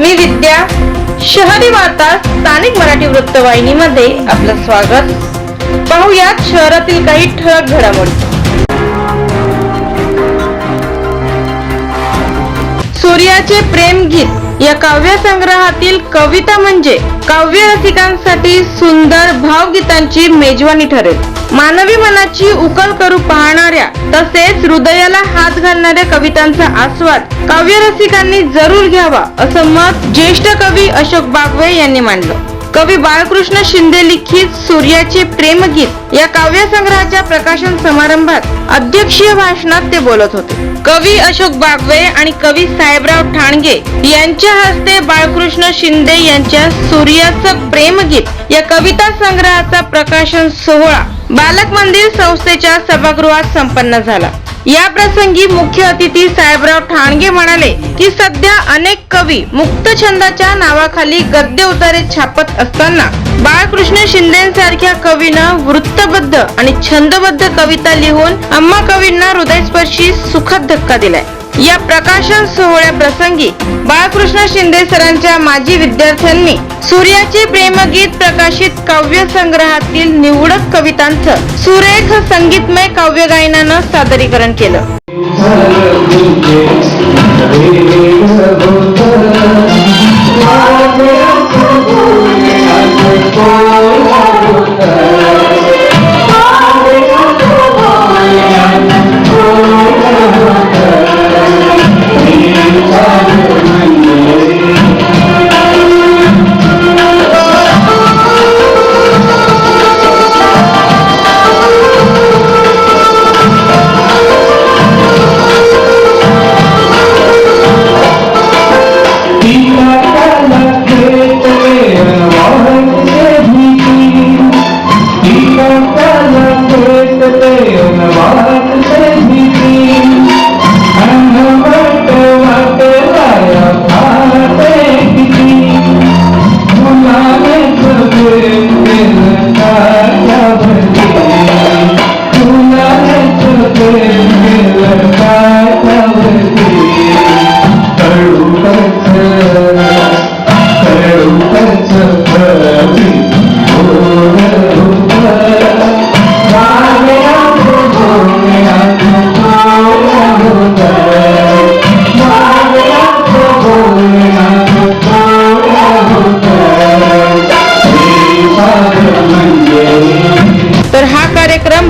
मी विद्या शहरी वार्ता स्थानिक मराठी वृत्तवाहिनीमध्ये आपलं स्वागत. पाहुयात शहरातील काही ठळक घडामोडी. सूर्याचे प्रेम गीत या काव्य संग्रहातील कविता म्हणजे काव्य रसिकांसाठी सुंदर भावगीतांची मेजवानी ठरेल. मानवी मनाची उकल करू पाहणाऱ्या तसेच हृदयाला हात घालणाऱ्या कवितांचा आस्वाद काव्य रसिकांनी जरूर घ्यावा असं मत ज्येष्ठ कवी अशोक बागवे यांनी मांडलं. कवी बाळकृष्ण शिंदे लिखित सूर्याचे प्रेमगीत या काव्य संग्रहाच्या प्रकाशन समारंभात अध्यक्षीय भाषणात ते बोलत होते. कवी अशोक बागवे आणि कवी साहेबराव ठाणगे यांच्या हस्ते बाळकृष्ण शिंदे यांच्या सूर्याचं प्रेमगीत या कविता संग्रहाचा प्रकाशन सोहळा बालक मंदिर संस्थेच्या सभागृहात संपन्न झाला. या प्रसंगी मुख्य अतिथी साहेबराव ठाणगे म्हणाले की सध्या अनेक कवी मुक्त छंदाच्या नावाखाली गद्य उतारे छापत असताना बाळकृष्ण शिंदेसारख्या कवीनं वृत्तबद्ध आणि छंदबद्ध कविता लिहून अम्मा कवींना हृदयस्पर्शी सुखद धक्का दिलाय. या प्रकाशन सोहळ्या प्रसंगी बाळकृष्ण शिंदे सरांच्या माजी विद्यार्थ्यांनी सूर्याचे प्रेमगीत प्रकाशित काव्य संग्रहातील निवडक कवितांचं सुरेख संगीतमय काव्य गायनानं सादरीकरण केलं. Bye.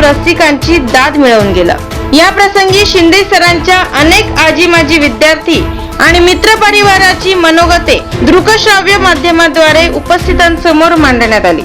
रसिकांची दाद मिळवून गेला. या प्रसंगी शिंदे सरांच्या अनेक आजी माजी विद्यार्थी आणि मित्र परिवाराची मनोगते दृकश्राव्य माध्यमाद्वारे उपस्थितांसमोर मांडण्यात आली.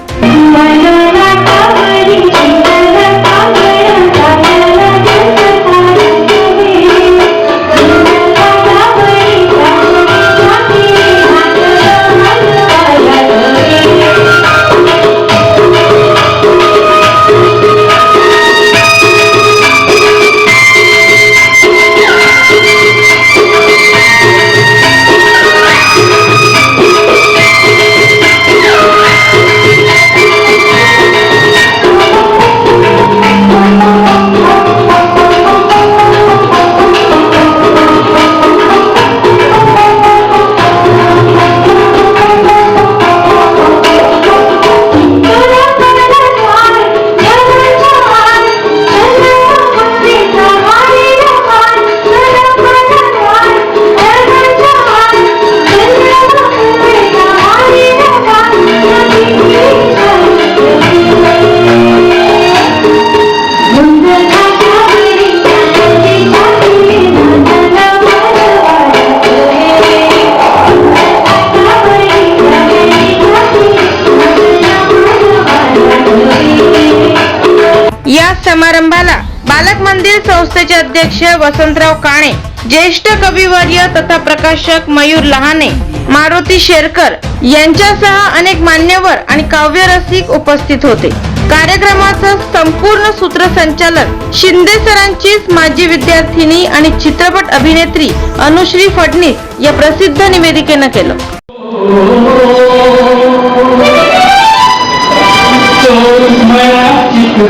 समारंभाला बालक मंदिर संस्थेचे अध्यक्ष वसंतराव काणे ज्येष्ठ कविवर्य तथा प्रकाशक मयूर लहाने मारुती शेरकर यांच्यासह अनेक मान्यवर आणि काव्य रसिक उपस्थित होते. कार्यक्रमाचं संपूर्ण सूत्रसंचालन शिंदे सरांचीच माजी विद्यार्थिनी आणि चित्रपट अभिनेत्री अनुश्री फडणीस या प्रसिद्ध निवेदिकेनं केलं.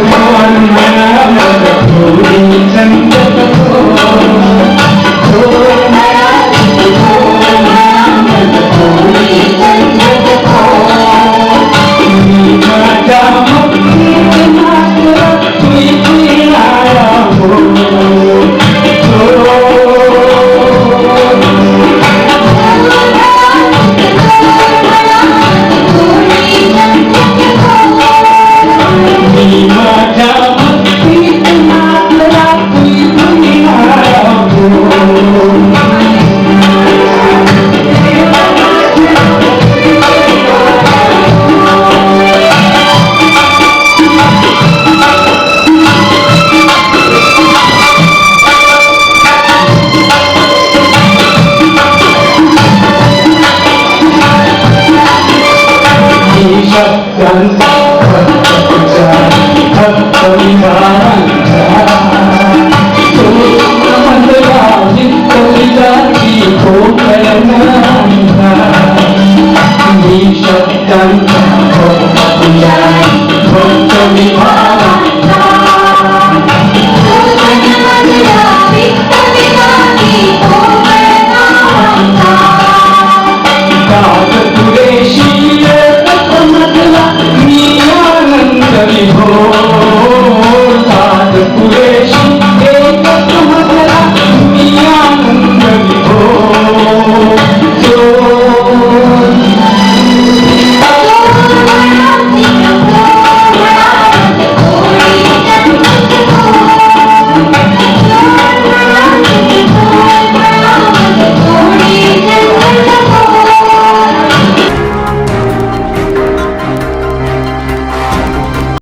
मला Holy Temple.